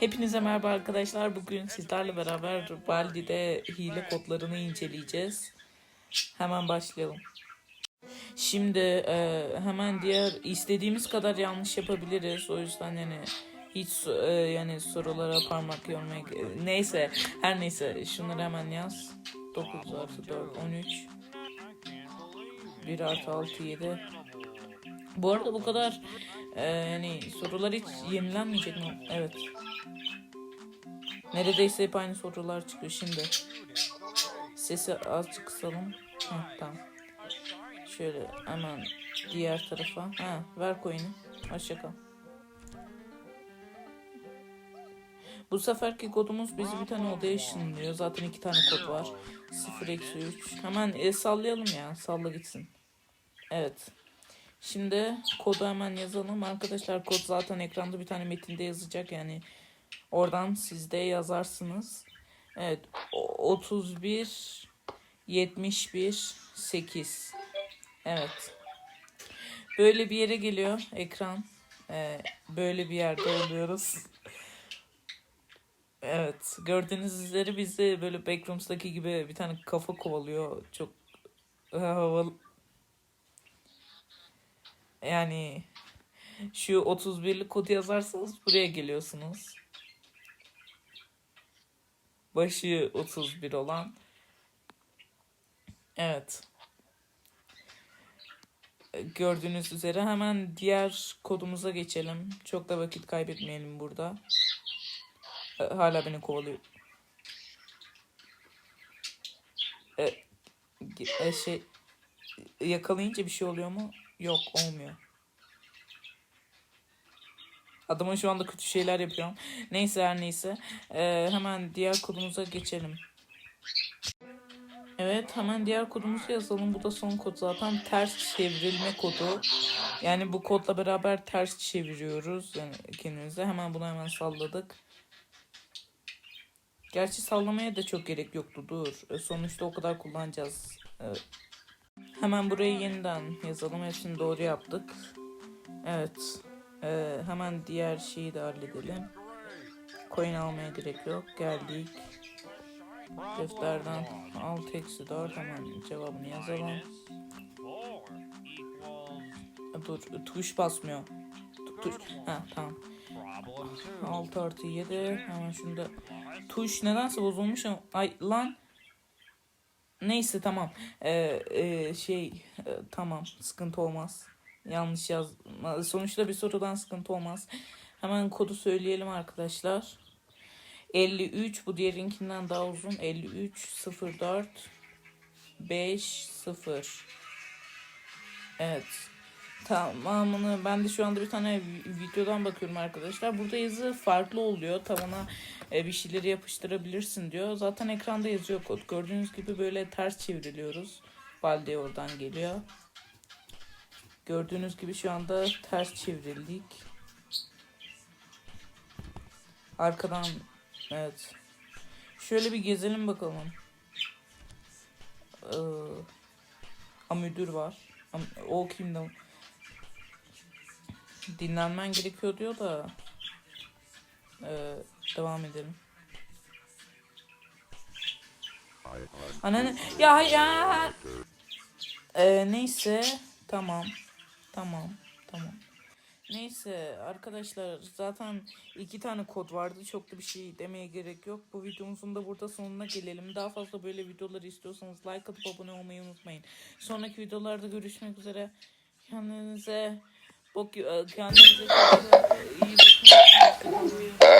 Hepinize merhaba arkadaşlar. Bugün sizlerle beraber Baldi'de hile kodlarını inceleyeceğiz. Hemen başlayalım. Şimdi e, hemen diğer istediğimiz kadar yanlış yapabiliriz. O yüzden yani hiç e, yani sorulara parmak yormak e, neyse her neyse şunları hemen yaz. 9 artı 4 13 1 artı 6 7 Bu arada bu kadar e, yani sorular hiç yenilenmeyecek mi? Evet. Neredeyse hep aynı sorular çıkıyor şimdi. Sesi azıcık kısalım. Heh, tamam. Şöyle hemen diğer tarafa. Ha, ver coin'i. Hoşça kal. Bu seferki kodumuz bizi bir tane odaya ışınlıyor. Zaten iki tane kod var. 0 eksi 3. Hemen e, sallayalım ya. Salla gitsin. Evet. Şimdi kodu hemen yazalım. Arkadaşlar kod zaten ekranda bir tane metinde yazacak. Yani oradan siz de yazarsınız. Evet. o- 31 71 8. Evet. Böyle bir yere geliyor ekran. Ee, böyle bir yerde oluyoruz. Evet. Gördüğünüz üzere bizi böyle Backrooms'daki gibi bir tane kafa kovalıyor. Çok havalı. Yani şu 31'lik kodu yazarsanız buraya geliyorsunuz. Başı 31 olan. Evet. Gördüğünüz üzere hemen diğer kodumuza geçelim. Çok da vakit kaybetmeyelim burada. E, Hala beni kovalıyor. E, e, şey yakalayınca bir şey oluyor mu? Yok olmuyor. Adama şu anda kötü şeyler yapıyorum. Neyse her neyse. E, hemen diğer kodumuza geçelim. Evet hemen diğer kodumuzu yazalım. Bu da son kod zaten ters çevrilme kodu. Yani bu kodla beraber ters çeviriyoruz. Yani kendimize hemen bunu hemen salladık. Gerçi sallamaya da çok gerek yoktu. Dur. E, Sonuçta o kadar kullanacağız. Evet. Hemen burayı yeniden yazalım. Hepsini doğru yaptık. Evet. E, hemen diğer şeyi de halledelim. Coin almaya gerek yok. Geldik. Defterden 6 eksi 4 hemen cevabını yazalım. Dur tuş basmıyor. Tu- Tuş. Ha tamam. 6 artı 7 hemen şunu da tuş nedense bozulmuş ama- ay lan neyse tamam. Ee, ee, şey ee, tamam sıkıntı olmaz. Yanlış yaz sonuçta bir sorudan sıkıntı olmaz. Hemen kodu söyleyelim arkadaşlar. 53 bu diğerinkinden daha uzun. 53 04 5 0 evet tamamını ben de şu anda bir tane vi- videodan bakıyorum arkadaşlar burada yazı farklı oluyor tavana e, bir şeyleri yapıştırabilirsin diyor zaten ekranda yazıyor kod gördüğünüz gibi böyle ters çevriliyoruz balde oradan geliyor gördüğünüz gibi şu anda ters çevrildik arkadan Evet. Şöyle bir gezelim bakalım. Ee, a müdür var. O kimdi? Dinlenmen gerekiyor diyor da. Ee, devam edelim. Anne ya ya. Ee, neyse tamam tamam tamam. Neyse arkadaşlar zaten iki tane kod vardı. Çok da bir şey demeye gerek yok. Bu videomuzun da burada sonuna gelelim. Daha fazla böyle videoları istiyorsanız like atıp abone olmayı unutmayın. Sonraki videolarda görüşmek üzere. Kendinize bok kendinize çok iyi bakın.